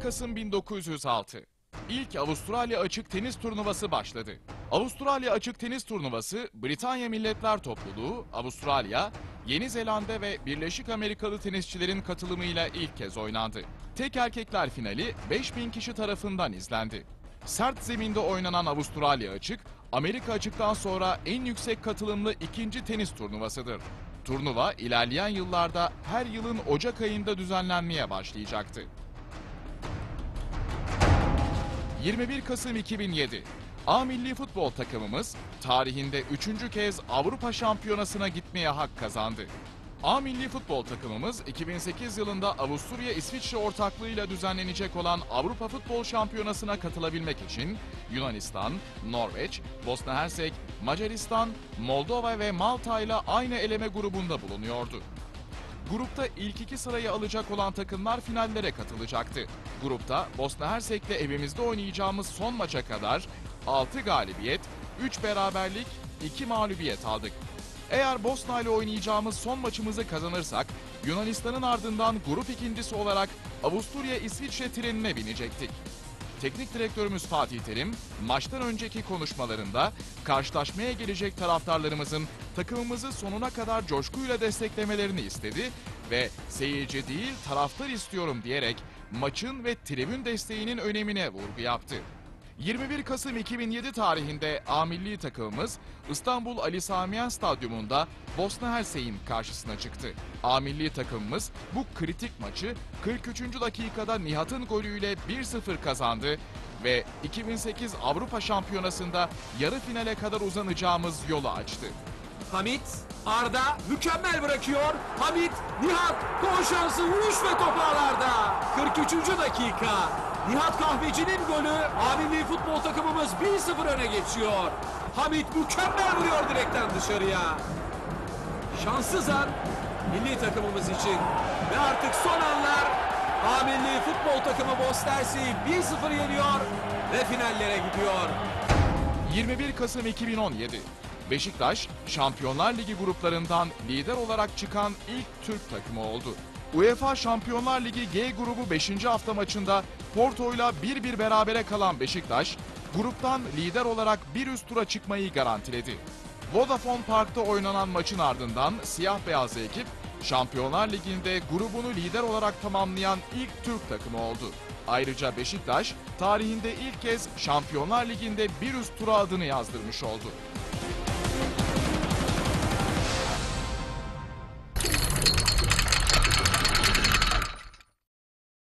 21 Kasım 1906. İlk Avustralya Açık Tenis Turnuvası başladı. Avustralya Açık Tenis Turnuvası, Britanya Milletler Topluluğu, Avustralya, Yeni Zelanda ve Birleşik Amerikalı tenisçilerin katılımıyla ilk kez oynandı. Tek erkekler finali 5000 kişi tarafından izlendi. Sert zeminde oynanan Avustralya Açık, Amerika Açık'tan sonra en yüksek katılımlı ikinci tenis turnuvasıdır. Turnuva ilerleyen yıllarda her yılın Ocak ayında düzenlenmeye başlayacaktı. 21 Kasım 2007. A milli futbol takımımız tarihinde üçüncü kez Avrupa Şampiyonası'na gitmeye hak kazandı. A milli futbol takımımız 2008 yılında Avusturya İsviçre ortaklığıyla düzenlenecek olan Avrupa Futbol Şampiyonası'na katılabilmek için Yunanistan, Norveç, Bosna Hersek, Macaristan, Moldova ve Malta ile aynı eleme grubunda bulunuyordu. Grupta ilk iki sırayı alacak olan takımlar finallere katılacaktı. Grupta Bosna Hersek'le evimizde oynayacağımız son maça kadar 6 galibiyet, 3 beraberlik, 2 mağlubiyet aldık. Eğer Bosna ile oynayacağımız son maçımızı kazanırsak Yunanistan'ın ardından grup ikincisi olarak Avusturya İsviçre trenine binecektik. Teknik direktörümüz Fatih Terim maçtan önceki konuşmalarında karşılaşmaya gelecek taraftarlarımızın takımımızı sonuna kadar coşkuyla desteklemelerini istedi ve seyirci değil taraftar istiyorum diyerek maçın ve tribün desteğinin önemine vurgu yaptı. 21 Kasım 2007 tarihinde A milli takımımız İstanbul Ali Sami Yen Stadyumunda Bosna Hersek'in karşısına çıktı. A milli takımımız bu kritik maçı 43. dakikada Nihat'ın golüyle 1-0 kazandı ve 2008 Avrupa Şampiyonası'nda yarı finale kadar uzanacağımız yolu açtı. Hamit, Arda mükemmel bırakıyor. Hamit, Nihat, gol şansı, vuruş ve top ağlarda. 43. dakika. Nihat Kahveci'nin golü A milli futbol takımımız 1-0 öne geçiyor. Hamit mükemmel vuruyor direkten dışarıya. Şanssız an milli takımımız için. Ve artık son anlar A milli futbol takımı Bosna Hersek'i 1-0 yeniyor ve finallere gidiyor. 21 Kasım 2017. Beşiktaş, Şampiyonlar Ligi gruplarından lider olarak çıkan ilk Türk takımı oldu. UEFA Şampiyonlar Ligi G grubu 5. hafta maçında Porto'yla 1-1 berabere kalan Beşiktaş, gruptan lider olarak bir üst tura çıkmayı garantiledi. Vodafone Park'ta oynanan maçın ardından siyah beyaz ekip Şampiyonlar Ligi'nde grubunu lider olarak tamamlayan ilk Türk takımı oldu. Ayrıca Beşiktaş tarihinde ilk kez Şampiyonlar Ligi'nde bir üst tura adını yazdırmış oldu.